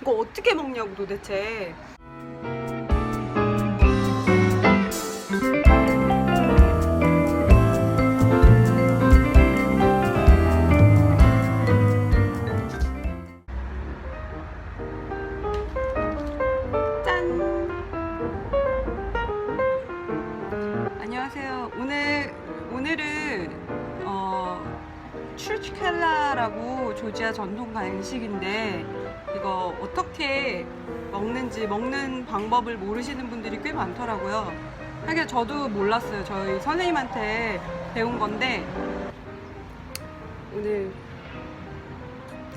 이거 어떻게 먹냐고 도대체. 짠. 안녕하세요. 오늘 오늘은 어 추르치켈라라고 조지아 전통 간식인데 이거 어떻게 먹는지 먹는 방법을 모르시는 분들이 꽤 많더라고요. 하긴 저도 몰랐어요. 저희 선생님한테 배운 건데 오늘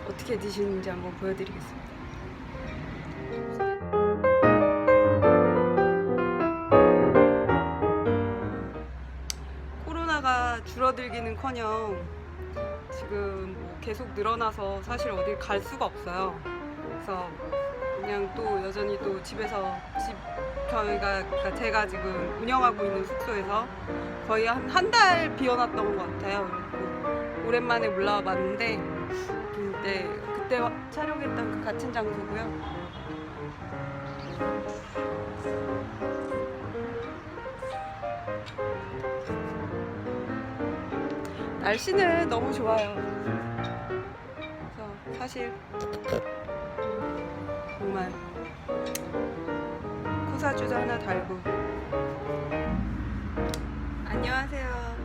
어떻게 드시는지 한번 보여드리겠습니다. 코로나가 줄어들기는커녕 지금 뭐 계속 늘어나서 사실 어딜 갈 수가 없어요. 그래서 그냥 또 여전히 또 집에서 집 저희가 그러니까 제가 지금 운영하고 있는 숙소에서 거의 한 한 달 비워놨던 것 같아요. 그리고 오랜만에 올라와 봤는데 근데 그때 촬영했던 그 같은 장소고요. 날씨는 너무 좋아요. 그래서 사실 정말 코사주도 하나 달고 안녕하세요.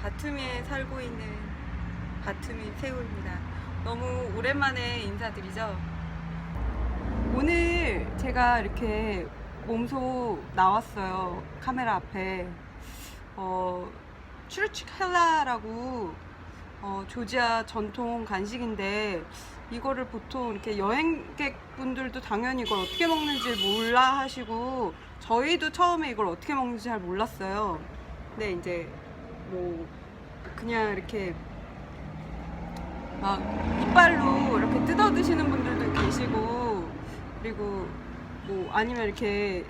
바투미에 살고 있는 바투미 새우입니다. 너무 오랜만에 인사드리죠. 오늘 제가 이렇게 몸소 나왔어요. 카메라 앞에. 어, 추르치켈라라고 어, 조지아 전통 간식인데 이거를 보통 이렇게 여행객분들도 당연히 이걸 어떻게 먹는지 몰라 하시고 저희도 처음에 이걸 어떻게 먹는지 잘 몰랐어요. 근데 이제 뭐 그냥 이렇게 막 이빨로 이렇게 뜯어 드시는 분들도 계시고 그리고 뭐 아니면 이렇게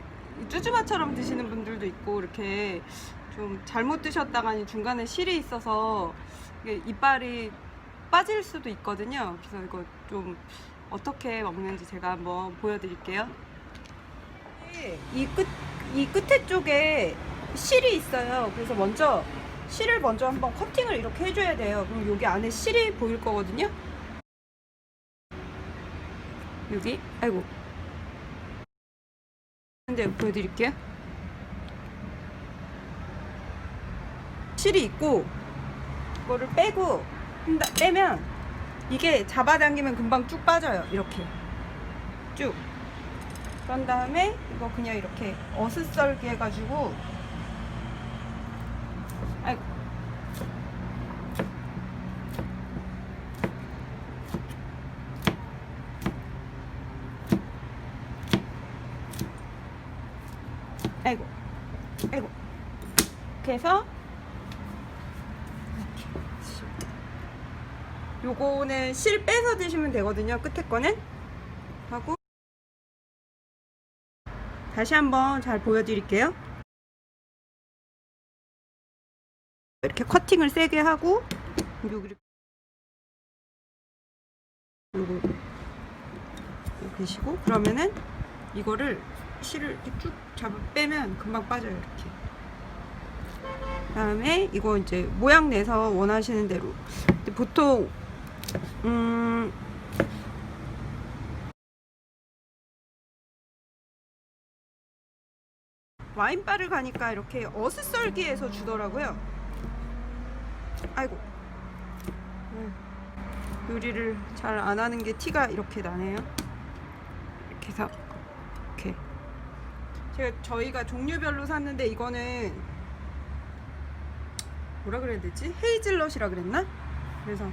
쭈쭈바처럼 드시는 분들도 있고 이렇게 좀 잘못 드셨다가니 중간에 실이 있어서 이빨이 빠질 수도 있거든요. 그래서 이거 좀 어떻게 먹는지 제가 한번 보여드릴게요. 이 끝, 이 끝에 쪽에 실이 있어요. 그래서 먼저 실을 먼저 한번 커팅을 이렇게 해줘야 돼요. 그럼 여기 안에 실이 보일 거거든요. 여기, 아이고. 근데 보여드릴게요. 실이 있고 이거를 빼고 한다- 빼면 이게 잡아당기면 금방 쭉 빠져요 이렇게. 쭉. 그런 다음에 이거 그냥 이렇게 어슷썰기 해가지고 아이고. 아이고. 아이고. 이렇게 해서 요거는 실 빼서 드시면 되거든요. 끝에 거는 하고 다시 한번 잘 보여드릴게요. 이렇게 커팅을 세게 하고 여기 요거 이렇게 드시고 그러면은 이거를 실을 이렇게 쭉 잡아 빼면 금방 빠져요 이렇게. 그다음에 이거 이제 모양 내서 원하시는 대로. 보통 음. 와인바를 가니까 이렇게 어슷썰기해서 주더라고요. 아이고. 음, 요리를 잘 안 하는 게 티가 이렇게 나네요. 이렇게 해서 이렇게. 제가 저희가 종류별로 샀는데 이거는 뭐라 그래야 되지? 헤이즐넛이라 그랬나? 그래서